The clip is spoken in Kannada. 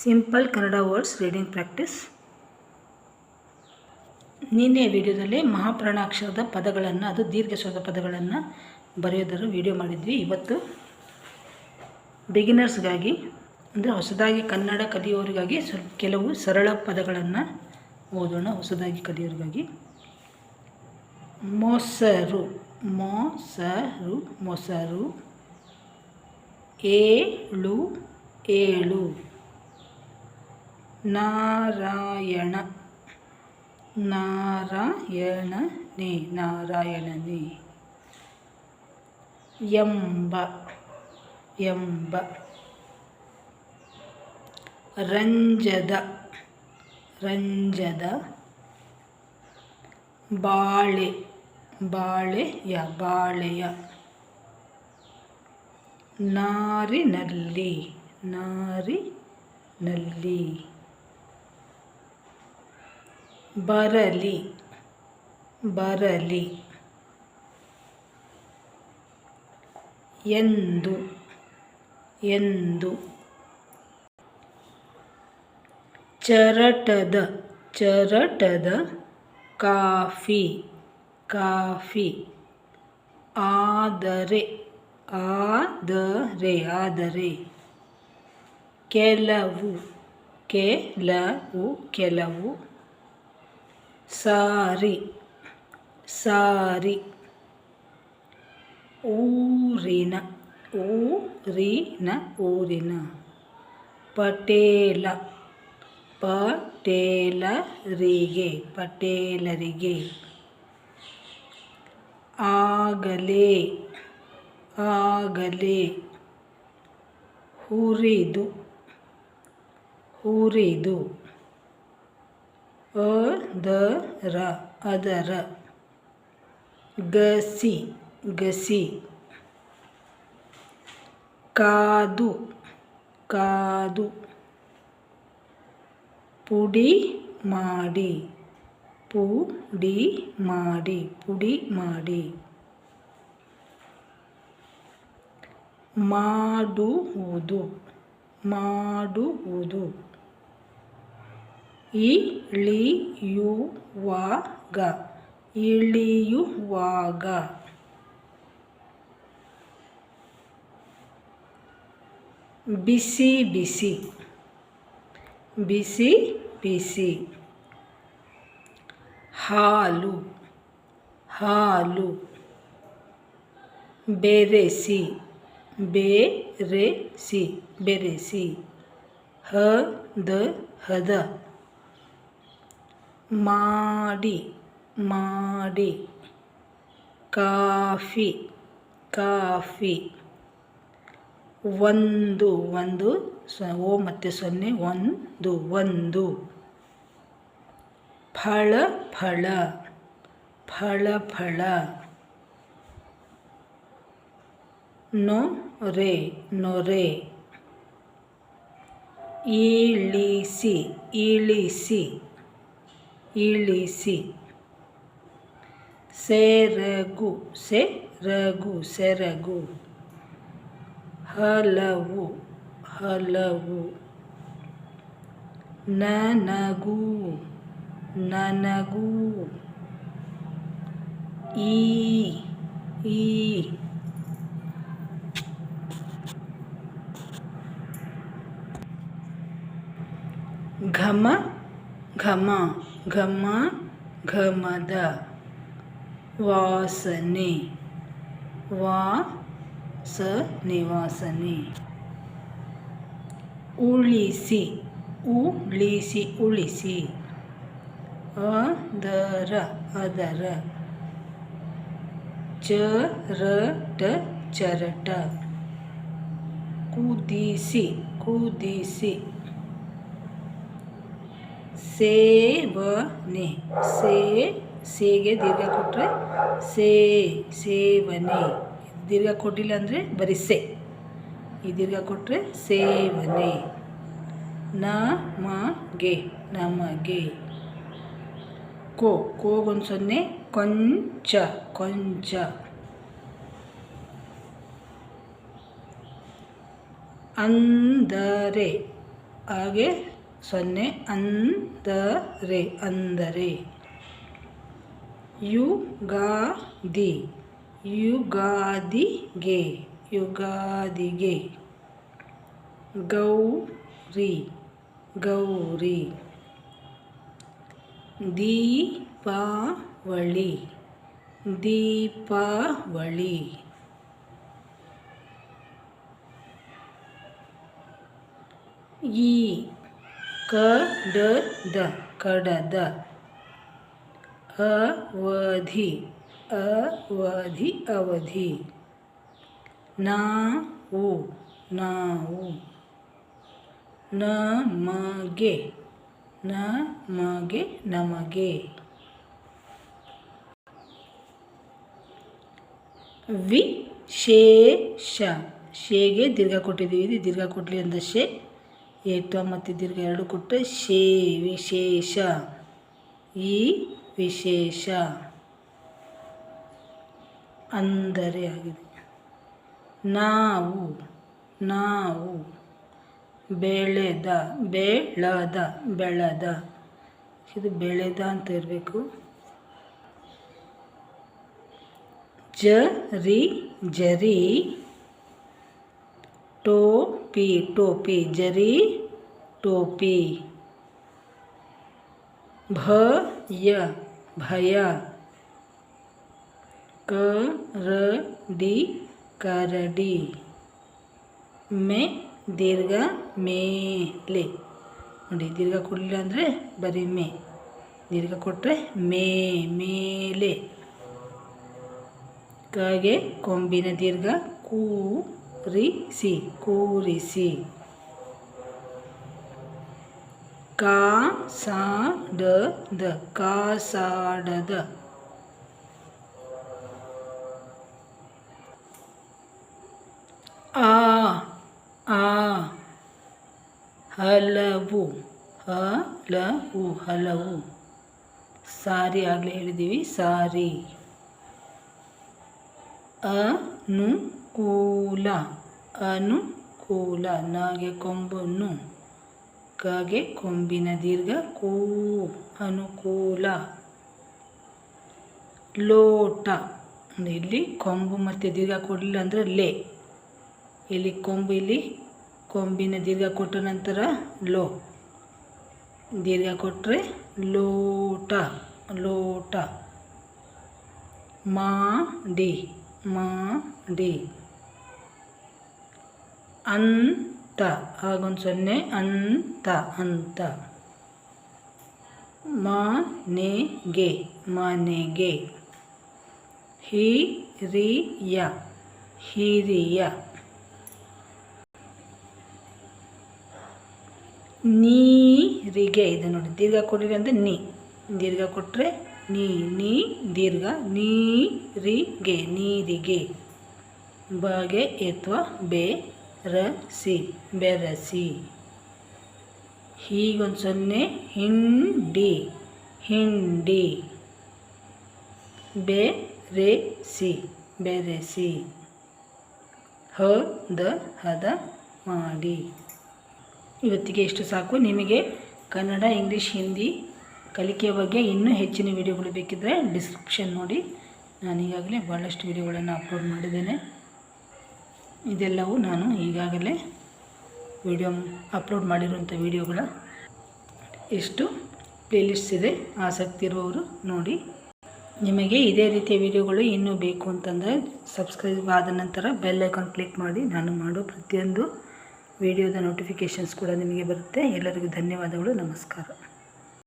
Simple Kannada words reading practice ನಿನ್ನೆ ವಿಡಿಯೋದಲ್ಲಿ ಮಹಾಪ್ರಾಣಾಕ್ಷರದ ಪದಗಳನ್ನು, ಅದು ದೀರ್ಘ ಸ್ವರದ ಪದಗಳನ್ನು ಬರೆಯೋದರ ವಿಡಿಯೋ ಮಾಡಿದ್ವಿ. ಇವತ್ತು ಬಿಗಿನರ್ಸ್ಗಾಗಿ ಅಂದರೆ ಹೊಸದಾಗಿ ಕನ್ನಡ ಕಲಿಯೋರಿಗಾಗಿ ಸ್ವಲ್ಪ ಕೆಲವು ಸರಳ ಪದಗಳನ್ನು ಓದೋಣ, ಹೊಸದಾಗಿ ಕಲಿಯೋರಿಗಾಗಿ. ಮೊಸರು ಮೊಸರು ಮೊಸರು. ಏಳು ಏಳು. ನಾರಾಯಣ ನಾರಾಯಣನೇ ನಾರಾಯಣನೇ ಎಂಬ ಎಂಬ ರಂಜದ ರಂಜದ ಬಾಳೆ ಬಾಳೆಯ ಬಾಳೆಯ ನಾರಿನಲ್ಲಿ ನಾರಿನಲ್ಲಿ ಬರಲಿ ಬರಲಿ ಎಂದು ಎಂದು ಚರಟದ ಚರಟದ ಕಾಫಿ ಕಾಫಿ ಆದರೆ ಆದರೆ ಆದರೆ ಕೆಲವು ಕೆಲವು ಕೆಲವು ಸಾರಿ ಸಾರಿ. ಊರಿನ ಊರಿನ ಊರಿನ. ಪಟೇಲ ಪಟೇಲರಿಗೆ ಪಟೇಲರಿಗೆ. ಆಗಲೇ ಆಗಲೇ. ಹುರಿದು ಹುರಿದು. ಅದರ ಅದರ. ಗಸಿ ಗಸಿ. ಕಾದು ಕಾದು. ಪುಡಿ ಮಾಡಿ ಪುಡಿ ಮಾಡಿ ಪುಡಿ ಮಾಡಿ. ಮಾಡುವುದು ಮಾಡುವುದು. ಇಳಿಯುವಾಗ ಇಳಿಯುವಾಗ ಬಿಸಿ ಬಿಸಿ ಬಿಸಿ ಬಿಸಿ ಹಾಲು ಹಾಲು ಬೆರೆಸಿ ಬೆರೆಸಿ ಬೆರೆಸಿ ಹದ ಹದ ಮಾಡಿ ಮಾಡಿ. Coffee coffee. ಒಂದು ಒಂದು, ಸ, ಓ ಮತ್ತು ಸೊನ್ನೆ, ಒಂದು ಒಂದು. ಫಳ ಫಳ ಫಳ ಫಳ. ನೊರೆ ನೊರೆ ಇಳಿಸಿ ಇಳಿಸಿ. ಇಳಿಸಿ ಸೆರಗು ಸೆರಗು ಸೆರಗು ಹಲವು ಹಲವು ನನಗೂ ನನಗೂ ಈ ಈ ಘಮ ಘಮ ಘಮ, ಘಮದ ವಾಸನೆ. ವಾ ಸ ನಿವಾಸನೆ ಉಳಿಸಿ ಉಳಿಸಿ ಉಳಿಸಿ. ಅದರ ಅದರ. ಚರಟ ಚರಟ. ಕುದಿಸಿ ಕುದಿಸಿ. ಸೇವನೆ, ಸೇ, ಸೇಗೆ ದೀರ್ಘ ಕೊಟ್ಟರೆ ಸೇ, ಸೇವನೆ. ದೀರ್ಘ ಕೊಟ್ಟಿಲ್ಲ ಅಂದರೆ ಬರೀ ಸೆ. ಈ ದೀರ್ಘ ಕೊಟ್ಟರೆ ಸೇವನೆ. ನಮಗೆ ನಮಗೆ. ಕೋ, ಕೋಗೊಂದು ಸೊನ್ನೆ, ಕೊಂಚ ಕೊಂಚ. ಅಂದರೆ, ಹಾಗೆ ಸೊನ್ನೆ ಅಂದರೆ ಅಂದರೆ. ಯುಗಾದಿ ಯುಗಾದಿಗೆ ಯುಗಾದಿಗೆ. ಗೌರಿ ಗೌರಿ. ದೀಪಾವಳಿ ದೀಪಾವಳಿ. ಈ ಕಡದ ಕಡದ. ಅವಧಿ ಅವಧಿ ಅವಧಿ. ನಾವು ನಾವು. ನಮಗೆ ನಮಗೆ ನಮಗೆ. ವಿಶೇಷ. ಶೇಗೆ ದೀರ್ಘ ಕೊಟ್ಟಿದ್ದೀವಿ. ಇದು ದೀರ್ಘ ಕೊಟ್ಟಲಿ ಅಂದ ಶೇ. ಏತ್ವ ಮತ್ತು ದೀರ್ಘ ಎರಡು ಕೊಟ್ಟರೆ ಶೇ ವಿಶೇಷ. ಈ ವಿಶೇಷ ಅಂದರೆ ಆಗಿದೆ. ನಾವು ನಾವು ಬೆಳೆದ, ಬೆಳದ, ಬೆಳೆದ. ಇದು ಬೆಳೆದ ಅಂತ ಇರಬೇಕು. ಜರಿ ಜರಿ ಟೋಪಿ ಟೋಪಿ ಜರಿ ಟೋಪಿ ಭಯ ಭಯ ಕರಡಿ ಕರಡಿ ಮೇ ದೀರ್ಘ ಮೇಲೆ ನೋಡಿ, ದೀರ್ಘ ಕೊಡಲಿಲ್ಲ ಅಂದರೆ ಬರೀ ಮೇ. ದೀರ್ಘ ಕೊಟ್ಟರೆ ಮೇ ಮೇಲೆ ಕಾಗೆ ಕೊಂಬಿನ ದೀರ್ಘ ಕೂರಿಸಿ ಕೂರಿಸಿ. ಕಾಸಾಡದ ಕಾಸಾಡದ. ಆ ಆ ಹಲವು ಹಲವು ಹಲವು. ಸಾರಿ ಆಗಲೇ ಹೇಳಿದ್ದೀವಿ ಸಾರಿ. ಅನುಕೂಲ ಅನುಕೂಲ, ನಾಗೆ ಕೊಂಬನ್ನು ಕಾಗೆ ಕೊಂಬಿನ ದೀರ್ಘ ಕೂ, ಅನುಕೂಲ. ಲೋಟ ಇಲ್ಲಿ ಕೊಂಬು ಮತ್ತು ದೀರ್ಘ ಕೊಡಲಿಲ್ಲ ಅಂದರೆ ಲೇ. ಇಲ್ಲಿ ಕೊಂಬು, ಇಲ್ಲಿ ಕೊಂಬಿನ ದೀರ್ಘ ಕೊಟ್ಟ ನಂತರ ಲೋ. ದೀರ್ಘ ಕೊಟ್ಟರೆ ಲೋಟ ಲೋಟ. ಮಾಡಿ ಮಾಡಿ ಅಂತ. ಹಾಗೊಂದು ಸೊನ್ನೆ. ಅಂತ ಅಂತ. ಮನೆಗೆ ಮನೆಗೆ. ಹಿರಿಯ ಹಿರಿಯ. ನೀರಿಗೆ, ಇದು ನೋಡಿ, ದೀರ್ಘ ಕೊಡಿರಿ ಅಂದರೆ ನೀ. ದೀರ್ಘ ಕೊಟ್ಟರೆ ನೀ ನೀ, ದೀರ್ಘ. ನೀರಿಗೆ ನೀರಿಗೆ. ಬಗೆ ಎತ್ವ, ಬೆ ರಸಿ, ಬೆರಸಿ. ಹೀಗೊಂದು ಸೊನ್ನೆ, ಹಿಂಡಿ ಹಿಂಡಿ. ಬೆರೆಸಿ ಬೆರೆಸಿ. ದ, ಹದ, ಮಾಡಿ. ಇವತ್ತಿಗೆ ಎಷ್ಟು ಸಾಕು. ನಿಮಗೆ ಕನ್ನಡ, ಇಂಗ್ಲೀಷ್, ಹಿಂದಿ ಕಲಿಕೆಯ ಬಗ್ಗೆ ಇನ್ನೂ ಹೆಚ್ಚಿನ ವಿಡಿಯೋಗಳು ಬೇಕಿದ್ದರೆ ಡಿಸ್ಕ್ರಿಪ್ಷನ್ ನೋಡಿ. ನಾನು ಈಗಾಗಲೇ ಭಾಳಷ್ಟು ವಿಡಿಯೋಗಳನ್ನು ಅಪ್ಲೋಡ್ ಮಾಡಿದ್ದೇನೆ. ಇದೆಲ್ಲವೂ ನಾನು ಈಗಾಗಲೇ ವಿಡಿಯೋ ಅಪ್ಲೋಡ್ ಮಾಡಿರುವಂಥ ವಿಡಿಯೋಗಳ ಎಷ್ಟು ಪ್ಲೇಲಿಸ್ಟ್ ಇದೆ, ಆಸಕ್ತಿ ಇರುವವರು ನೋಡಿ. ನಿಮಗೆ ಇದೇ ರೀತಿಯ ವಿಡಿಯೋಗಳು ಇನ್ನೂ ಬೇಕು ಅಂತಂದರೆ ಸಬ್ಸ್ಕ್ರೈಬ್ ಆದ ನಂತರ ಬೆಲ್ ಐಕಾನ್ ಕ್ಲಿಕ್ ಮಾಡಿ. ನಾನು ಮಾಡೋ ಪ್ರತಿಯೊಂದು ವಿಡಿಯೋದ ನೋಟಿಫಿಕೇಷನ್ಸ್ ಕೂಡ ನಿಮಗೆ ಬರುತ್ತೆ. ಎಲ್ಲರಿಗೂ ಧನ್ಯವಾದಗಳು. ನಮಸ್ಕಾರ.